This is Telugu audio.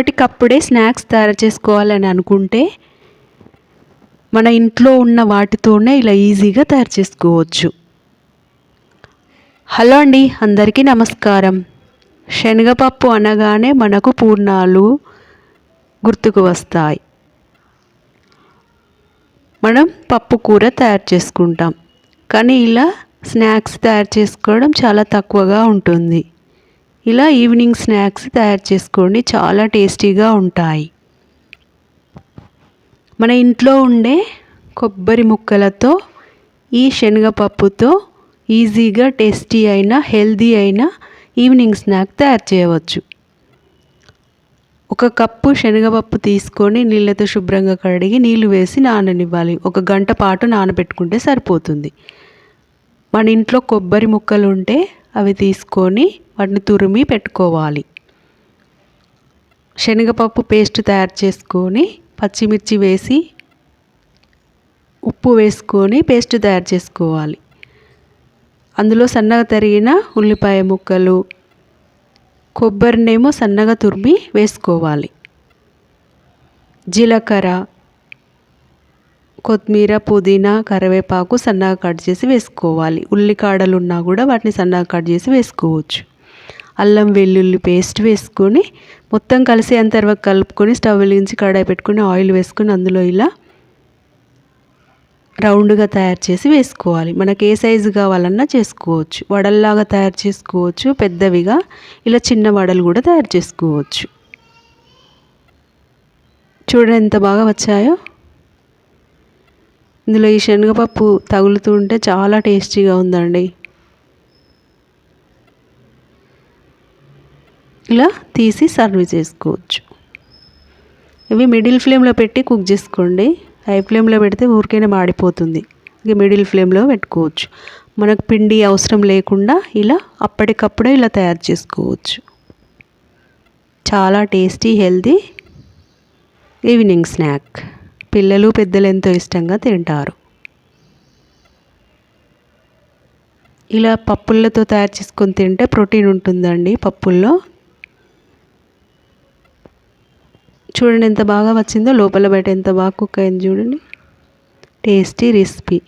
ఎప్పటికప్పుడే స్నాక్స్ తయారు చేసుకోవాలని అనుకుంటే మన ఇంట్లో ఉన్న వాటితోనే ఇలా ఈజీగా తయారు చేసుకోవచ్చు. హలో అండి అందరికీ నమస్కారం. శనగపప్పు అనగానే మనకు పూర్ణాలు గుర్తుకు వస్తాయి. మనం పప్పు కూర తయారు చేసుకుంటాం. కానీ ఇలా స్నాక్స్ తయారు చేసుకోవడం చాలా తక్కువగా ఉంటుంది. ఇలా ఈవినింగ్ స్నాక్స్ తయారు చేసుకోండి. చాలా టేస్టీగా ఉంటాయి. మన ఇంట్లో ఉండే కొబ్బరి ముక్కలతో ఈ శనగపప్పుతో ఈజీగా టేస్టీ అయిన హెల్దీ అయిన ఈవినింగ్ స్నాక్ తయారు చేయవచ్చు. ఒక కప్పు శనగపప్పు తీసుకొని నీళ్ళతో శుభ్రంగా కడిగి నీళ్ళు వేసి నాననివ్వాలి. ఒక గంట పాటు నానబెట్టుకుంటే సరిపోతుంది. మన ఇంట్లో కొబ్బరి ముక్కలు ఉంటే అవి తీసుకొని వాటిని తురిమి పెట్టుకోవాలి. శనగపప్పు పేస్ట్ తయారు చేసుకొని పచ్చిమిర్చి వేసి ఉప్పు వేసుకొని పేస్ట్ తయారు చేసుకోవాలి. అందులో సన్నగా తరిగిన ఉల్లిపాయ ముక్కలు కొబ్బరినేమో సన్నగా తురిమి వేసుకోవాలి. జీలకర్ర కొత్తిమీర పుదీనా కరివేపాకు సన్నగా కట్ చేసి వేసుకోవాలి. ఉల్లికాడలు ఉన్నా కూడా వాటిని సన్నగా కట్ చేసి వేసుకోవచ్చు. అల్లం వెల్లుల్లి పేస్ట్ వేసుకొని మొత్తం కలిసి అంత తర్వాత కలుపుకొని స్టవ్ వెలిగించి కడాయి పెట్టుకొని ఆయిల్ వేసుకొని అందులో ఇలా రౌండ్గా తయారు చేసి వేసుకోవాలి. మనకి ఏ సైజు కావాలన్నా చేసుకోవచ్చు. వడల్లాగా తయారు చేసుకోవచ్చు. పెద్దవిగా ఇలా చిన్న వడలు కూడా తయారు చేసుకోవచ్చు. చూడండి ఎంత బాగా వచ్చాయో. ఇందులో ఈ శనగపప్పు తగులుతూ ఉంటే చాలా టేస్టీగా ఉందండి. ఇలా తీసి సర్వ్ చేసుకోవచ్చు. ఇవి మిడిల్ ఫ్లేమ్లో పెట్టి కుక్ చేసుకోండి. హై ఫ్లేమ్లో పెడితే ఊరికైనా మాడిపోతుంది. ఇక మిడిల్ ఫ్లేమ్లో పెట్టుకోవచ్చు. మనకు పిండి అవసరం లేకుండా ఇలా అప్పటికప్పుడే ఇలా తయారు చేసుకోవచ్చు. చాలా టేస్టీ హెల్తీ ఈవినింగ్ స్నాక్. పిల్లలు పెద్దలు ఎంతో ఇష్టంగా తింటారు. ఇలా పప్పులతో తయారు చేసుకొని తింటే ప్రోటీన్ ఉంటుందండి పప్పుల్లో. చూడండి ఎంత బాగా వచ్చిందో లోపల బయట ఎంత బాగా కుక్ అయింది చూడండి. Tasty recipe.